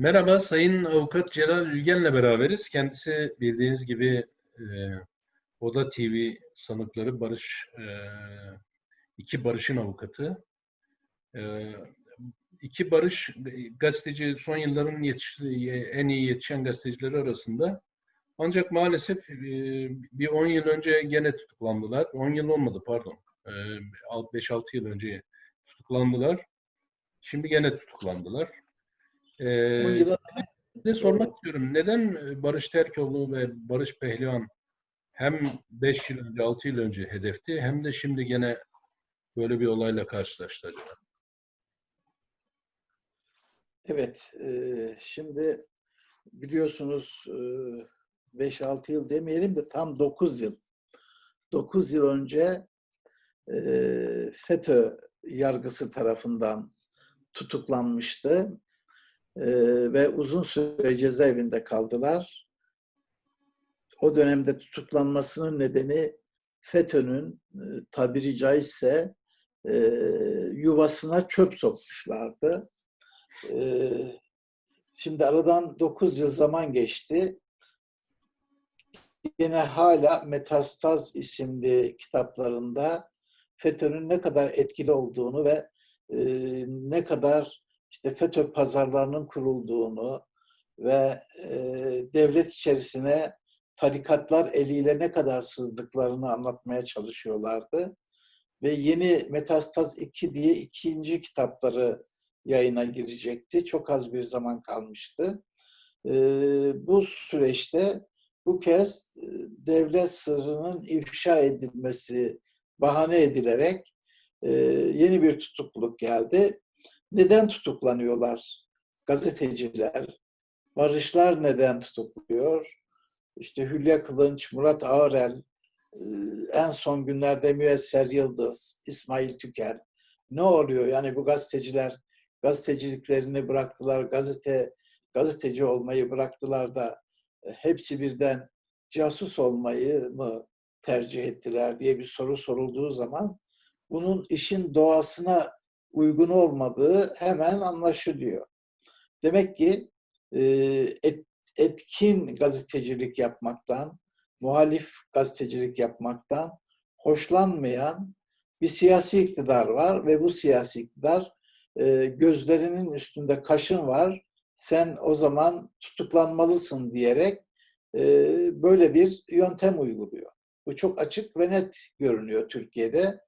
Merhaba, Sayın Avukat Celal Ülgen'le beraberiz. Kendisi bildiğiniz gibi e, Oda TV sanıkları Barış, e, iki Barış'ın avukatı. E, iki Barış gazeteci son yılların yetiştiği, en iyi yetişen gazetecileri arasında. Ancak maalesef e, bir 10 yıl önce gene tutuklandılar. 10 yıl olmadı pardon. E, 5-6 yıl önce tutuklandılar. Şimdi gene tutuklandılar. Ee, Bu yıla size sormak istiyorum. Neden Barış Terkoğlu ve Barış Pehlivan hem 5 yıl önce, 6 yıl önce hedefti hem de şimdi gene böyle bir olayla karşılaştı acaba? evet, e, şimdi biliyorsunuz e, 5-6 yıl demeyelim de tam 9 yıl. 9 yıl önce e, FETÖ yargısı tarafından tutuklanmıştı e, ve uzun süre cezaevinde kaldılar. O dönemde tutuklanmasının nedeni FETÖ'nün e, tabiri caizse e, yuvasına çöp sokmuşlardı. E, şimdi aradan 9 yıl zaman geçti. Yine hala Metastaz isimli kitaplarında FETÖ'nün ne kadar etkili olduğunu ve e, ne kadar işte FETÖ pazarlarının kurulduğunu ve e, devlet içerisine tarikatlar eliyle ne kadar sızdıklarını anlatmaya çalışıyorlardı. Ve yeni Metastaz 2 diye ikinci kitapları yayına girecekti. Çok az bir zaman kalmıştı. E, bu süreçte bu kez e, devlet sırrının ifşa edilmesi bahane edilerek yeni bir tutukluluk geldi. Neden tutuklanıyorlar gazeteciler? Barışlar neden tutukluyor? İşte Hülya Kılınç, Murat Ağrel, en son günlerde Müesser Yıldız, İsmail Tüker. Ne oluyor? Yani bu gazeteciler gazeteciliklerini bıraktılar, gazete gazeteci olmayı bıraktılar da hepsi birden casus olmayı mı tercih ettiler diye bir soru sorulduğu zaman bunun işin doğasına uygun olmadığı hemen anlaşılıyor. Demek ki e, et, etkin gazetecilik yapmaktan, muhalif gazetecilik yapmaktan hoşlanmayan bir siyasi iktidar var ve bu siyasi iktidar e, gözlerinin üstünde kaşın var, sen o zaman tutuklanmalısın diyerek e, böyle bir yöntem uyguluyor. Bu çok açık ve net görünüyor Türkiye'de.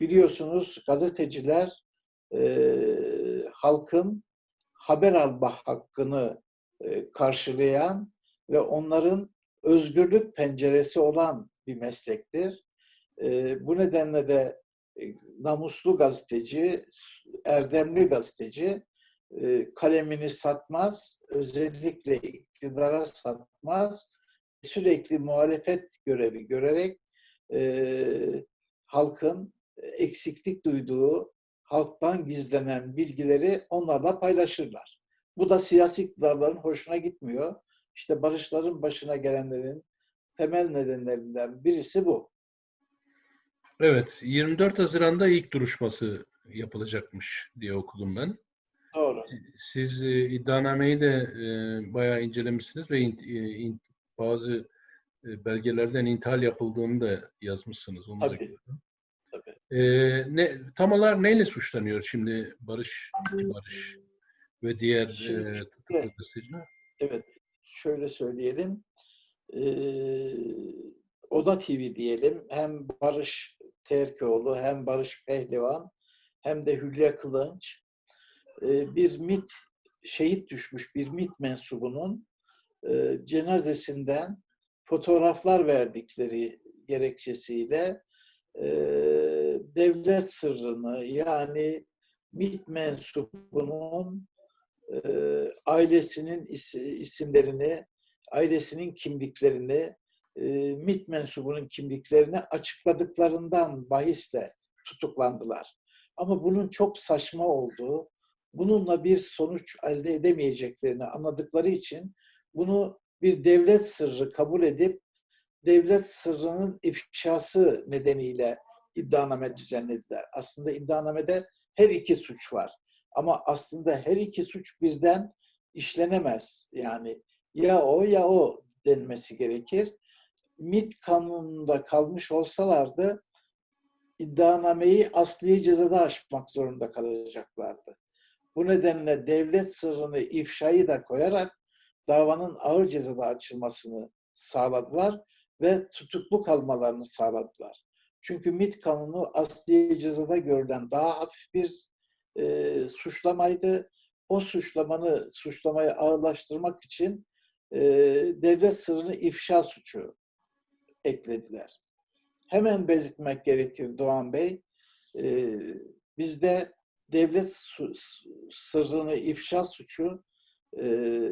Biliyorsunuz gazeteciler e, halkın haber alma hakkını e, karşılayan ve onların özgürlük penceresi olan bir meslektir. E, bu nedenle de e, namuslu gazeteci, erdemli gazeteci e, kalemini satmaz, özellikle iktidara satmaz, sürekli muhalefet görevi görerek e, halkın eksiklik duyduğu, halktan gizlenen bilgileri onlarla paylaşırlar. Bu da siyasi iktidarların hoşuna gitmiyor. İşte barışların başına gelenlerin temel nedenlerinden birisi bu. Evet, 24 Haziran'da ilk duruşması yapılacakmış diye okudum ben. Doğru. Siz e, iddianameyi de e, bayağı incelemişsiniz ve in, e, in, bazı e, belgelerden intihal yapıldığını da yazmışsınız. Onu da Tabii. gördüm. Tabii. E, ne, tam olarak neyle suçlanıyor şimdi Barış, iki Barış ve diğer Şimdi- e, tutuklu gazeteciler? Evet, şöyle söyleyelim. Ee, Oda TV diyelim. Hem Barış Terkoğlu, hem Barış Pehlivan, hem de Hülya Kılınç ee, bir MIT şehit düşmüş bir MIT mensubunun e, cenazesinden fotoğraflar verdikleri gerekçesiyle e, devlet sırrını yani MIT mensubunun e, ailesinin is- isimlerini, ailesinin kimliklerini, e, MİT mensubunun kimliklerini açıkladıklarından bahisle tutuklandılar. Ama bunun çok saçma olduğu, bununla bir sonuç elde edemeyeceklerini anladıkları için bunu bir devlet sırrı kabul edip devlet sırrının ifşası nedeniyle iddianame düzenlediler. Aslında iddianamede her iki suç var. Ama aslında her iki suç birden işlenemez. Yani ya o ya o denmesi gerekir. MİT kanununda kalmış olsalardı iddianameyi asli cezada aşmak zorunda kalacaklardı. Bu nedenle devlet sırrını ifşayı da koyarak davanın ağır cezada açılmasını sağladılar ve tutuklu kalmalarını sağladılar. Çünkü MİT kanunu asli cezada görülen daha hafif bir e, suçlamaydı. O suçlamanı, suçlamayı ağırlaştırmak için e, devlet sırrını ifşa suçu eklediler. Hemen belirtmek gerekir Doğan Bey. E, bizde devlet sırrını ifşa suçu e,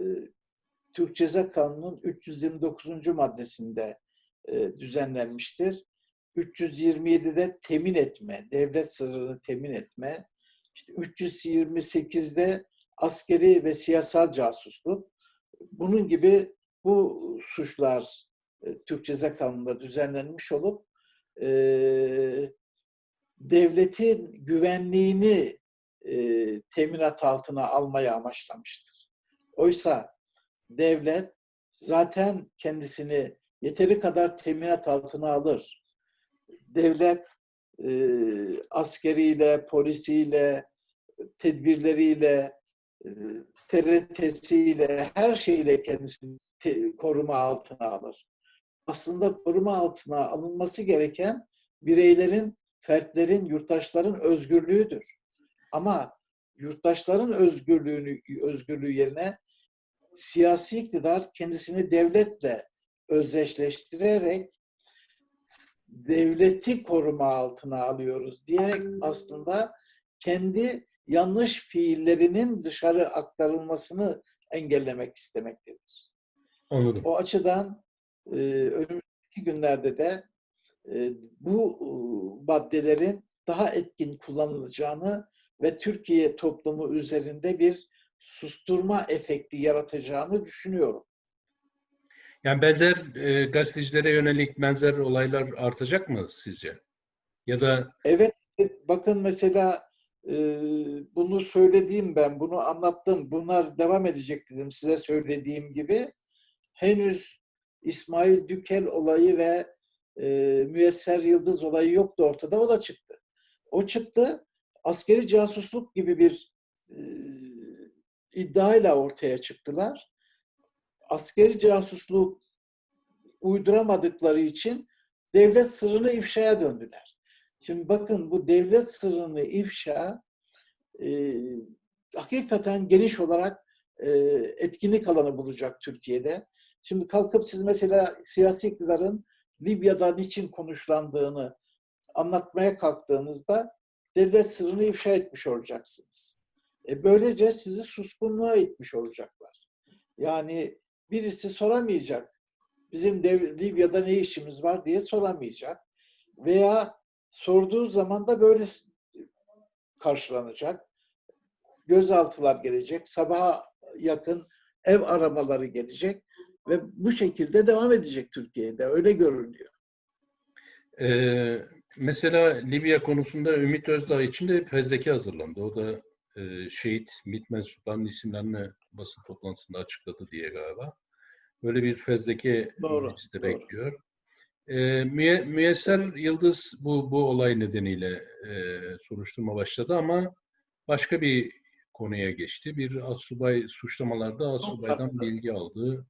Türk Ceza Kanunu'nun 329. maddesinde e, düzenlenmiştir. 327'de temin etme, devlet sırrını temin etme, işte 328'de askeri ve siyasal casusluk. Bunun gibi bu suçlar e, Türk Ceza Kanunu'nda düzenlenmiş olup e, devletin güvenliğini e, teminat altına almaya amaçlamıştır. Oysa devlet zaten kendisini yeteri kadar teminat altına alır. Devlet e, askeriyle, polisiyle, tedbirleriyle, e, TRT'siyle, her şeyle kendisini te- koruma altına alır. Aslında koruma altına alınması gereken bireylerin, fertlerin, yurttaşların özgürlüğüdür. Ama yurttaşların özgürlüğünü özgürlüğü yerine siyasi iktidar kendisini devletle özdeşleştirerek devleti koruma altına alıyoruz diyerek aslında kendi yanlış fiillerinin dışarı aktarılmasını engellemek istemektedir. Anladım. O açıdan e, önümüzdeki günlerde de e, bu e, maddelerin daha etkin kullanılacağını ve Türkiye toplumu üzerinde bir susturma efekti yaratacağını düşünüyorum. Yani benzer e, gazetecilere yönelik benzer olaylar artacak mı sizce? Ya da Evet, bakın mesela e, bunu söylediğim ben, bunu anlattım. Bunlar devam edecek dedim size söylediğim gibi. Henüz İsmail Dükel olayı ve e, Müyesser Yıldız olayı yoktu ortada. O da çıktı. O çıktı. Askeri casusluk gibi bir e, iddiayla ortaya çıktılar. Askeri casusluğu uyduramadıkları için devlet sırrını ifşaya döndüler. Şimdi bakın bu devlet sırrını ifşa e, hakikaten geniş olarak e, etkinlik alanı bulacak Türkiye'de. Şimdi kalkıp siz mesela siyasi iktidarın Libya'da niçin konuşlandığını anlatmaya kalktığınızda devlet sırrını ifşa etmiş olacaksınız. E, böylece sizi suskunluğa itmiş olacaklar. Yani birisi soramayacak. Bizim dev, Libya'da ne işimiz var diye soramayacak. Veya sorduğu zaman da böyle karşılanacak. Gözaltılar gelecek. Sabaha yakın ev aramaları gelecek. Ve bu şekilde devam edecek Türkiye'de. Öyle görünüyor. e, mesela Libya konusunda Ümit Özdağ için de fezleke hazırlandı. O da e, şehit MİT mensuplarının isimlerini basın toplantısında açıkladı diye galiba. Böyle bir fezleke Doğru, mecliste doğru. bekliyor. E, Müye- Müyesser Yıldız bu, bu olay nedeniyle e, soruşturma başladı ama başka bir konuya geçti. Bir asubay suçlamalarda asubaydan bilgi aldığı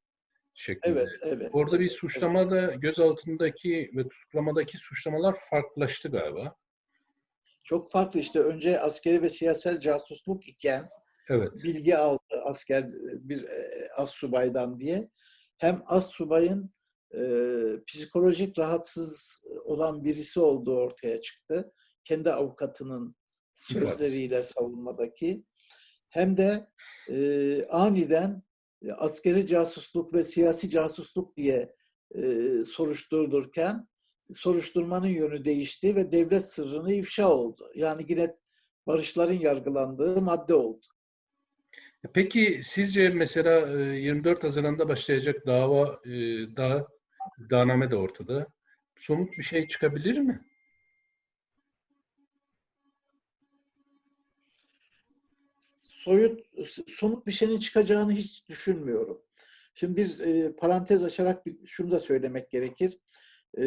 şeklinde. Evet, evet. Orada bir evet, suçlamada gözaltındaki ve tutuklamadaki suçlamalar farklılaştı galiba. Çok farklı işte. Önce askeri ve siyasal casusluk iken Evet. bilgi aldı asker bir e, az subaydan diye. Hem az subayın e, psikolojik rahatsız olan birisi olduğu ortaya çıktı. Kendi avukatının sözleriyle savunmadaki. Hem de e, aniden e, askeri casusluk ve siyasi casusluk diye e, soruşturulurken soruşturmanın yönü değişti ve devlet sırrını ifşa oldu. Yani yine barışların yargılandığı madde oldu. Peki sizce mesela e, 24 Haziran'da başlayacak dava e, da iddianame de ortada. Somut bir şey çıkabilir mi? soyut, somut bir şeyin çıkacağını hiç düşünmüyorum. Şimdi bir e, parantez açarak bir, şunu da söylemek gerekir. E,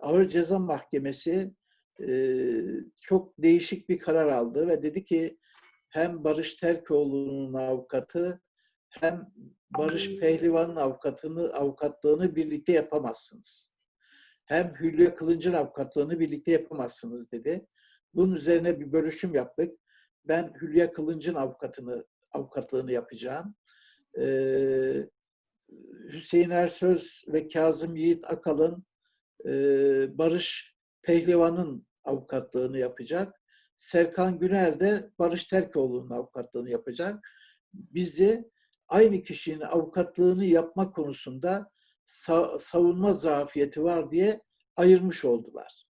Ağır Ceza Mahkemesi e, çok değişik bir karar aldı ve dedi ki hem Barış Terkoğlu'nun avukatı hem Barış Pehlivan'ın avukatını avukatlığını birlikte yapamazsınız. Hem Hülya Kılınç'ın avukatlığını birlikte yapamazsınız dedi. Bunun üzerine bir bölüşüm yaptık. Ben Hülya Kılınç'ın avukatını avukatlığını yapacağım. Ee, Hüseyin Ersöz ve Kazım Yiğit Akalın e, Barış Pehlivan'ın avukatlığını yapacak. Serkan Günel de Barış Terkoğlu'nun avukatlığını yapacak. Bizi aynı kişinin avukatlığını yapma konusunda sa- savunma zafiyeti var diye ayırmış oldular.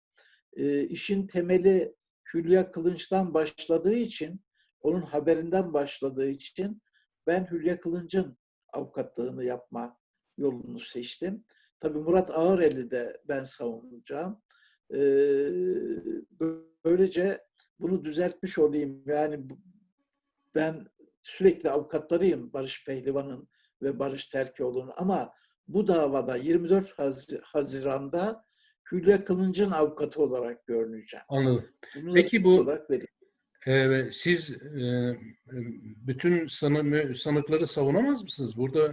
E, işin temeli Hülya Kılınç'tan başladığı için, onun haberinden başladığı için ben Hülya Kılınç'ın avukatlığını yapma yolunu seçtim. Tabii Murat Ağıreli de ben savunacağım. Ee, böylece bunu düzeltmiş olayım. Yani ben sürekli avukatlarıyım Barış Pehlivan'ın ve Barış Terkioğlu'nun ama bu davada 24 Haz- Haziran'da Hülya Kılınç'ın avukatı olarak görüneceğim. Anladım. Bunu Peki bu-. Ee, siz e, bütün sanı, sanıkları savunamaz mısınız? Burada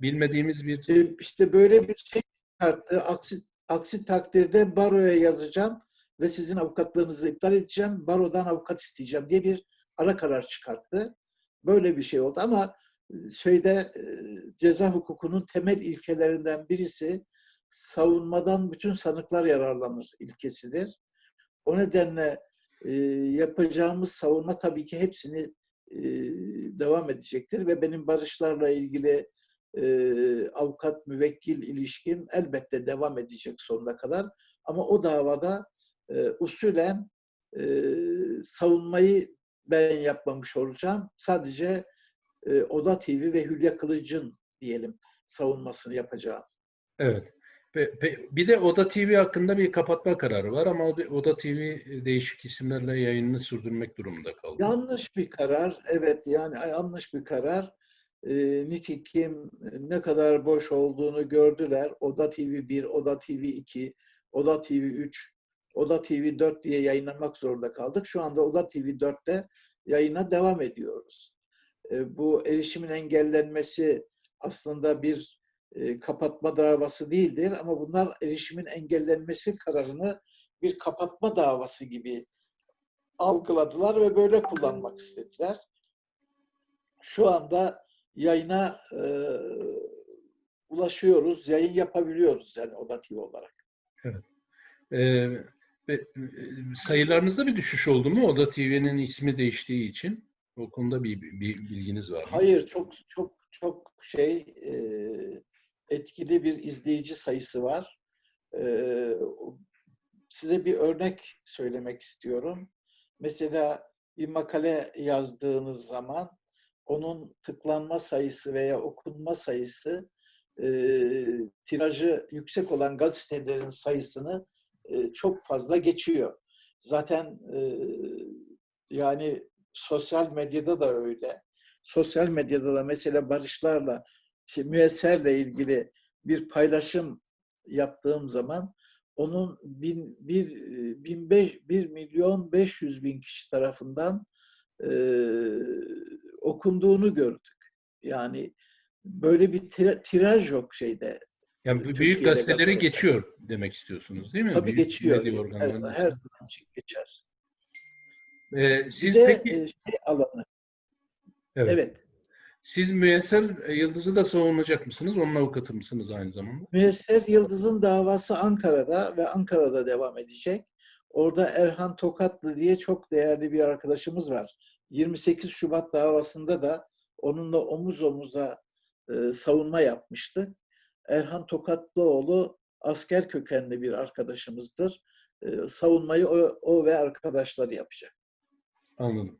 bilmediğimiz bir... E, işte böyle bir şey çıkarttı. Aksi, aksi takdirde baroya yazacağım ve sizin avukatlığınızı iptal edeceğim. Barodan avukat isteyeceğim diye bir ara karar çıkarttı. Böyle bir şey oldu ama e, şeyde e, ceza hukukunun temel ilkelerinden birisi savunmadan bütün sanıklar yararlanır ilkesidir. O nedenle e, yapacağımız savunma tabii ki hepsini devam edecektir ve benim barışlarla ilgili e, avukat müvekkil ilişkim elbette devam edecek sonuna kadar. Ama o davada e, usulen e, savunmayı ben yapmamış olacağım. Sadece e, Oda TV ve Hülya Kılıç'ın diyelim savunmasını yapacağım. Evet. Ve- ve Bir de Oda TV hakkında bir kapatma kararı var ama Oda Oda TV değişik isimlerle yayınını sürdürmek durumunda kaldı. Yanlış bir karar. Evet yani yanlış bir karar. E, nitekim ne kadar boş olduğunu gördüler. Oda TV 1, Oda TV 2, Oda TV 3, Oda TV 4 diye yayınlamak zorunda kaldık. Şu anda Oda TV 4'te yayına devam ediyoruz. E, bu erişimin engellenmesi aslında bir e, kapatma davası değildir ama bunlar erişimin engellenmesi kararını bir kapatma davası gibi algıladılar ve böyle kullanmak istediler. Şu anda yayına e, ulaşıyoruz, yayın yapabiliyoruz yani Oda TV olarak. Ee, ve, e, sayılarınızda bir düşüş oldu mu? Oda TV'nin ismi değiştiği için. O konuda bir, bir bilginiz var mı? Hayır, çok çok çok şey e, etkili bir izleyici sayısı var. E, size bir örnek söylemek istiyorum. Mesela bir makale yazdığınız zaman onun tıklanma sayısı veya okunma sayısı e, tirajı yüksek olan gazetelerin sayısını e, çok fazla geçiyor. Zaten e, yani sosyal medyada da öyle. Sosyal medyada da mesela barışlarla, şey, müesserle ilgili bir paylaşım yaptığım zaman onun bin, bir, bin beş, bir milyon beş yüz bin kişi tarafından e, okunduğunu gördük. Yani böyle bir tira- tiraj yok şeyde. Yani Türkiye'de büyük gazetelere gazeteler. geçiyor demek istiyorsunuz değil mi? Tabii Büyük geçiyor. Her, zaman için geçer. Ee, siz de peki, e, şey alanı. evet. Evet. Siz Müyesser Yıldız'ı da savunacak mısınız? Onun avukatı mısınız aynı zamanda? Müyesser Yıldız'ın davası Ankara'da ve Ankara'da devam edecek. Orada Erhan Tokatlı diye çok değerli bir arkadaşımız var. 28 Şubat davasında da onunla omuz omuza e, savunma yapmıştı. Erhan Tokatlıoğlu asker kökenli bir arkadaşımızdır. E, savunmayı o, o ve arkadaşları yapacak. Anladım.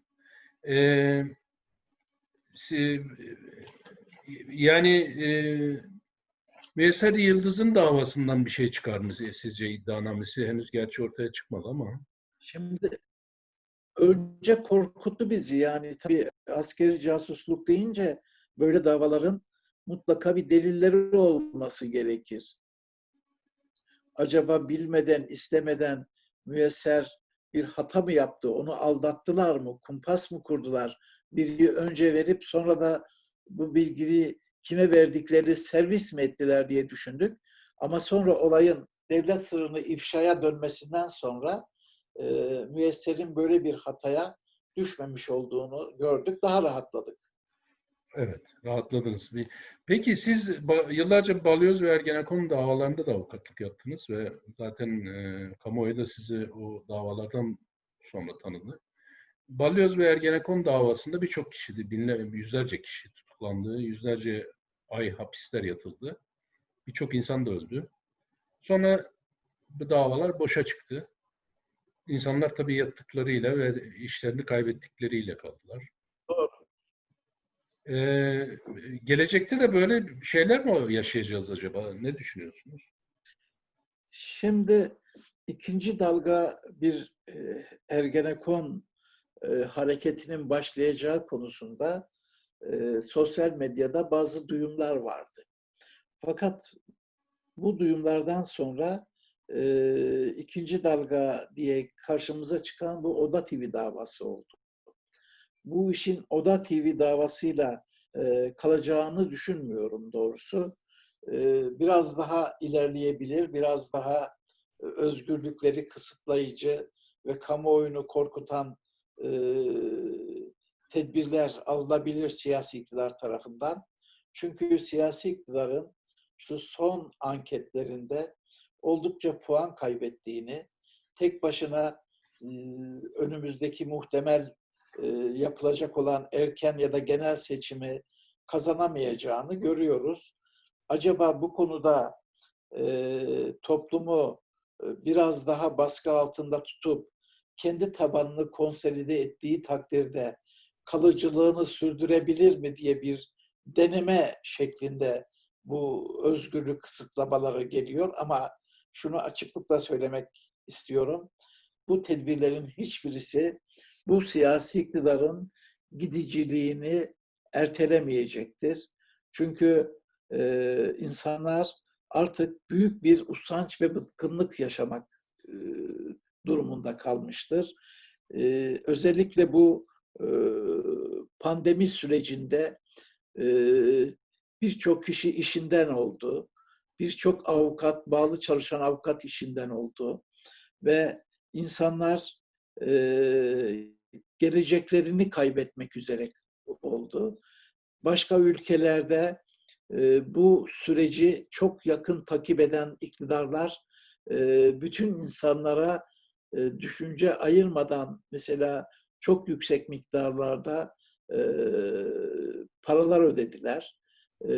Ee, yani e, Müyesser Yıldız'ın davasından bir şey çıkar mı sizce iddianamesi? Henüz gerçi ortaya çıkmadı ama. Şimdi önce korkuttu bizi yani tabii askeri casusluk deyince böyle davaların mutlaka bir delilleri olması gerekir. Acaba bilmeden, istemeden müesser bir hata mı yaptı? Onu aldattılar mı? Kumpas mı kurdular? Bilgiyi önce verip sonra da bu bilgiyi kime verdikleri servis mi ettiler diye düşündük. Ama sonra olayın devlet sırrını ifşaya dönmesinden sonra e, müesserin böyle bir hataya düşmemiş olduğunu gördük. Daha rahatladık. Evet, rahatladınız. Bir- Peki siz yıllarca Balyoz ve Ergenekon davalarında da avukatlık yaptınız ve zaten e, kamuoyu da sizi o davalardan sonra tanıdı. Balyoz ve Ergenekon davasında birçok kişi, binle, yüzlerce kişi tutuklandı, yüzlerce ay hapisler yatıldı. Birçok insan da öldü. Sonra bu davalar boşa çıktı. İnsanlar tabii yattıklarıyla ve işlerini kaybettikleriyle kaldılar. Ee, gelecekte de böyle şeyler mi yaşayacağız acaba? Ne düşünüyorsunuz? Şimdi ikinci dalga bir e, Ergenekon e, hareketinin başlayacağı konusunda e, sosyal medyada bazı duyumlar vardı. Fakat bu duyumlardan sonra e, ikinci dalga diye karşımıza çıkan bu Oda TV davası oldu. Bu işin Oda TV davasıyla e, kalacağını düşünmüyorum doğrusu. E, biraz daha ilerleyebilir, biraz daha e, özgürlükleri kısıtlayıcı ve kamuoyunu korkutan e, tedbirler alınabilir siyasi iktidar tarafından. Çünkü siyasi iktidarın şu son anketlerinde oldukça puan kaybettiğini, tek başına e, önümüzdeki muhtemel e, yapılacak olan erken ya da genel seçimi kazanamayacağını görüyoruz. Acaba bu konuda e, toplumu e, biraz daha baskı altında tutup kendi tabanını konsolide ettiği takdirde kalıcılığını sürdürebilir mi diye bir deneme şeklinde bu özgürlük kısıtlamaları geliyor ama şunu açıklıkla söylemek istiyorum. Bu tedbirlerin hiçbirisi bu siyasi iktidarın gidiciliğini ertelemeyecektir. Çünkü e, insanlar artık büyük bir usanç ve bıkkınlık yaşamak e, durumunda kalmıştır. E, özellikle bu e, pandemi sürecinde e, birçok kişi işinden oldu. Birçok avukat, bağlı çalışan avukat işinden oldu. Ve insanlar e, geleceklerini kaybetmek üzere oldu. Başka ülkelerde e, bu süreci çok yakın takip eden iktidarlar e, bütün insanlara e, düşünce ayırmadan mesela çok yüksek miktarlarda e, paralar ödediler. E,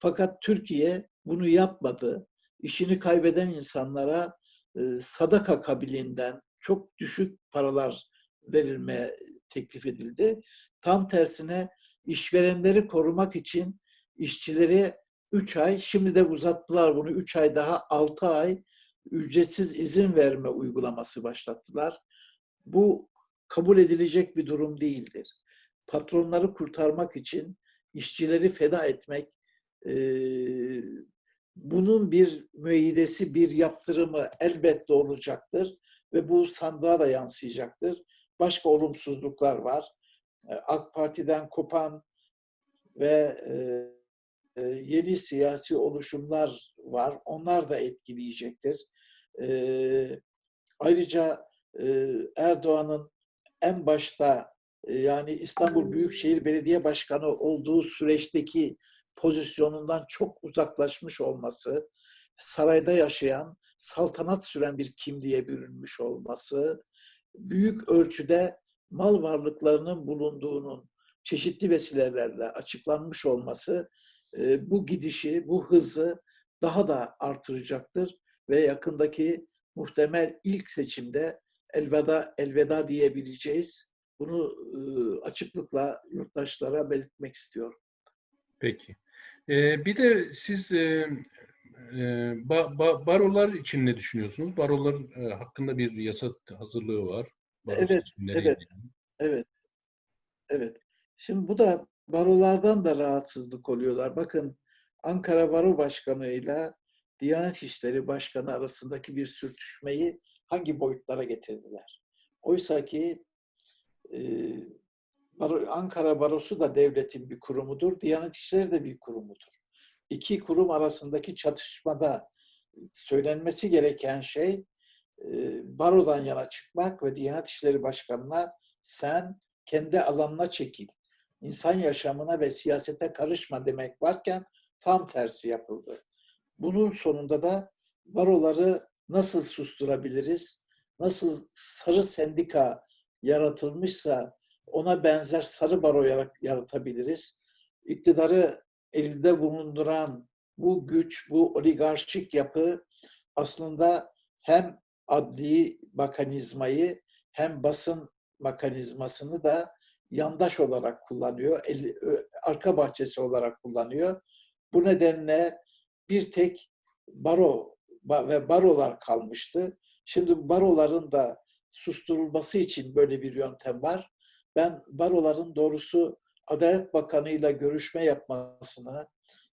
fakat Türkiye bunu yapmadı. İşini kaybeden insanlara e, sadaka kabiliğinden çok düşük paralar verilmeye teklif edildi. Tam tersine işverenleri korumak için işçileri 3 ay, şimdi de uzattılar bunu 3 ay daha 6 ay ücretsiz izin verme uygulaması başlattılar. Bu kabul edilecek bir durum değildir. Patronları kurtarmak için işçileri feda etmek, e, bunun bir müeyyidesi, bir yaptırımı elbette olacaktır ve bu sandığa da yansıyacaktır. Başka olumsuzluklar var. E, AK Parti'den kopan ve e, e, yeni siyasi oluşumlar var. Onlar da etkileyecektir. Ayrıca Erdoğan'ın en başta yani İstanbul Büyükşehir Belediye Başkanı olduğu süreçteki pozisyonundan çok uzaklaşmış olması, sarayda yaşayan, saltanat süren bir kimliğe bürünmüş olması, büyük ölçüde mal varlıklarının bulunduğunun çeşitli vesilelerle açıklanmış olması e, bu gidişi, bu hızı daha da artıracaktır ve yakındaki muhtemel ilk seçimde elveda elveda diyebileceğiz. Bunu e, açıklıkla yurttaşlara belirtmek istiyorum. Peki. Ee, bir de siz e, e, ba- ba- barolar için ne düşünüyorsunuz? Barolar e, hakkında bir yasa hazırlığı var. Baro Evet, evet. ilgili. Evet. Evet. Şimdi bu da barolardan da rahatsızlık oluyorlar. Bakın Ankara Baro Başkanı ile Diyanet İşleri Başkanı arasındaki bir sürtüşmeyi hangi boyutlara getirdiler? Oysa ki e, Baro, Ankara Barosu da devletin bir kurumudur, Diyanet İşleri de bir kurumudur. İki kurum arasındaki çatışmada söylenmesi gereken şey e, barodan yana çıkmak ve Diyanet İşleri Başkanı'na sen kendi alanına çekil, insan yaşamına ve siyasete karışma demek varken tam tersi yapıldı. Bunun sonunda da baroları nasıl susturabiliriz, nasıl sarı sendika yaratılmışsa ona benzer sarı baro yaratabiliriz. İktidarı elinde bulunduran bu güç, bu oligarşik yapı aslında hem adli mekanizmayı hem basın mekanizmasını da yandaş olarak kullanıyor, el, arka bahçesi olarak kullanıyor. Bu nedenle bir tek baro ve barolar kalmıştı. Şimdi baroların da susturulması için böyle bir yöntem var. Ben baroların doğrusu Adalet Bakanı ile görüşme yapmasını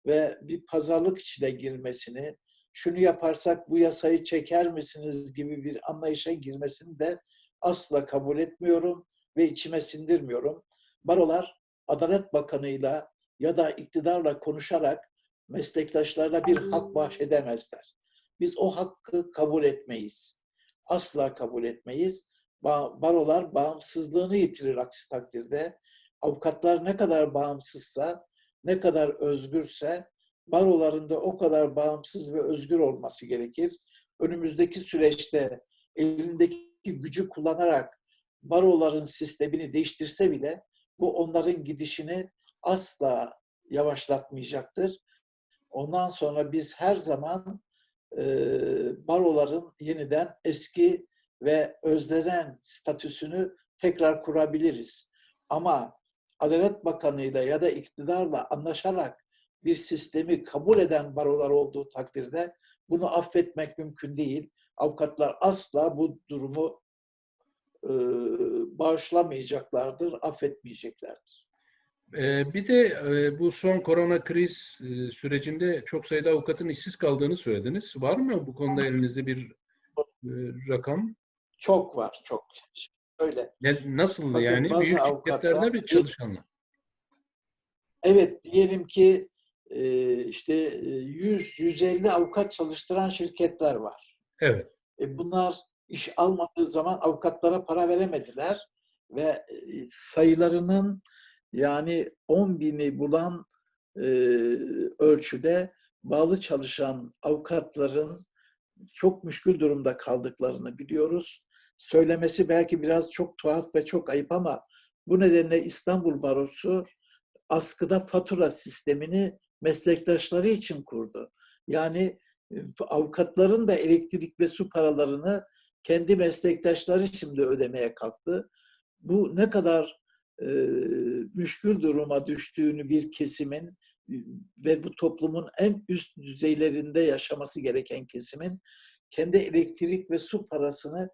ve bir pazarlık içine girmesini, şunu yaparsak bu yasayı çeker misiniz gibi bir anlayışa girmesini de asla kabul etmiyorum ve içime sindirmiyorum. Barolar Adalet Bakanı'yla ya da iktidarla konuşarak meslektaşlarına bir hak bahşedemezler. Biz o hakkı kabul etmeyiz. Asla kabul etmeyiz. Barolar bağımsızlığını yitirir aksi takdirde. Avukatlar ne kadar bağımsızsa, ne kadar özgürse baroların da o kadar bağımsız ve özgür olması gerekir. Önümüzdeki süreçte elindeki gücü kullanarak baroların sistemini değiştirse bile bu onların gidişini asla yavaşlatmayacaktır. Ondan sonra biz her zaman e, baroların yeniden eski ve özlenen statüsünü tekrar kurabiliriz. Ama Adalet Bakanı'yla ya da iktidarla anlaşarak bir sistemi kabul eden barolar olduğu takdirde bunu affetmek mümkün değil. Avukatlar asla bu durumu e, bağışlamayacaklardır, affetmeyeceklerdir. Bir de bu son korona kriz sürecinde çok sayıda avukatın işsiz kaldığını söylediniz. Var mı bu konuda elinizde bir rakam? Çok var, çok. Öyle. Ne, nasıl Bakın, yani? Büyük şirketlerde bir çalışanlar. Evet, diyelim ki işte 100-150 avukat çalıştıran şirketler var. Evet. Bunlar iş almadığı zaman avukatlara para veremediler ve sayılarının yani 10 bini bulan e, ölçüde bağlı çalışan avukatların çok müşkül durumda kaldıklarını biliyoruz. Söylemesi belki biraz çok tuhaf ve çok ayıp ama bu nedenle İstanbul Barosu askıda fatura sistemini meslektaşları için kurdu. Yani avukatların da elektrik ve su paralarını kendi meslektaşları şimdi ödemeye kalktı. Bu ne kadar e, müşkül duruma düştüğünü bir kesimin ve bu toplumun en üst düzeylerinde yaşaması gereken kesimin kendi elektrik ve su parasını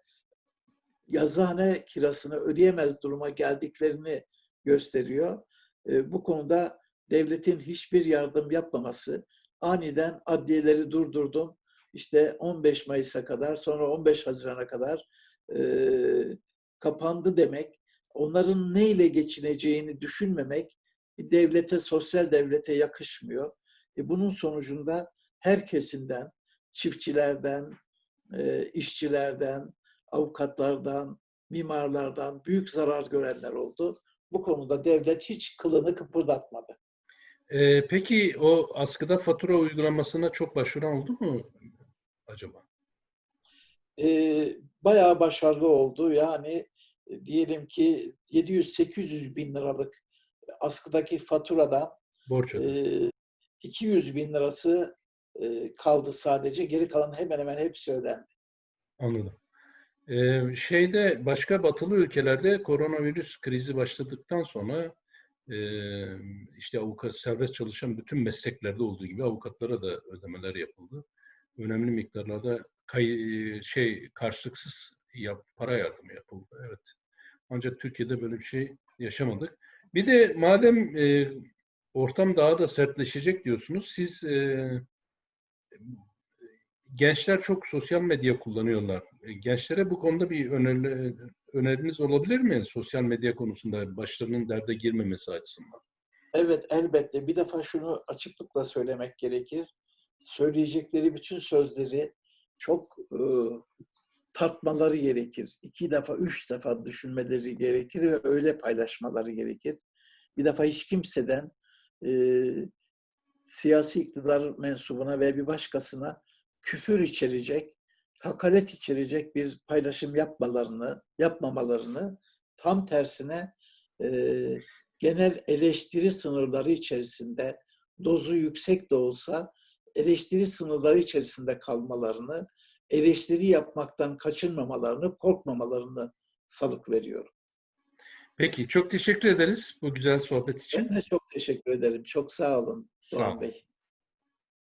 yazıhane kirasını ödeyemez duruma geldiklerini gösteriyor. E, bu konuda devletin hiçbir yardım yapmaması, aniden adliyeleri durdurdum, işte 15 Mayıs'a kadar, sonra 15 Haziran'a kadar e, kapandı demek onların neyle geçineceğini düşünmemek bir devlete, sosyal devlete yakışmıyor. E bunun sonucunda herkesinden, çiftçilerden, e, işçilerden, avukatlardan, mimarlardan büyük zarar görenler oldu. Bu konuda devlet hiç kılını kıpırdatmadı. Ee, peki o askıda fatura uygulamasına çok başvuran oldu mu acaba? Ee, bayağı başarılı oldu. Yani diyelim ki 700-800 bin liralık askıdaki faturadan Borç e, 200 bin lirası e, kaldı sadece. Geri kalan hemen hemen hepsi ödendi. Anladım. Ee, şeyde başka batılı ülkelerde koronavirüs krizi başladıktan sonra e, işte avukat serbest çalışan bütün mesleklerde olduğu gibi avukatlara da ödemeler yapıldı. Önemli miktarlarda kay, şey karşılıksız yap, para yardımı yapıldı. Evet. Ancak Türkiye'de böyle bir şey yaşamadık. Bir de madem e, ortam daha da sertleşecek diyorsunuz, siz e, gençler çok sosyal medya kullanıyorlar. E, Gençlere bu konuda bir öneri, öneriniz olabilir mi? Sosyal medya konusunda başlarının derde girmemesi açısından. Evet elbette. Bir defa şunu açıklıkla söylemek gerekir. Söyleyecekleri bütün sözleri çok e, tartmaları gerekir. İki defa, üç defa düşünmeleri gerekir ve öyle paylaşmaları gerekir. Bir defa hiç kimseden e, siyasi iktidar mensubuna ve bir başkasına küfür içerecek, hakaret içerecek bir paylaşım yapmalarını, yapmamalarını tam tersine e, genel eleştiri sınırları içerisinde dozu yüksek de olsa eleştiri sınırları içerisinde kalmalarını, eleştiri yapmaktan kaçınmamalarını, korkmamalarını salık veriyorum. Peki, çok teşekkür ederiz bu güzel sohbet için. Ben de çok teşekkür ederim. Çok sağ olun Sağ Doğan olun. Bey.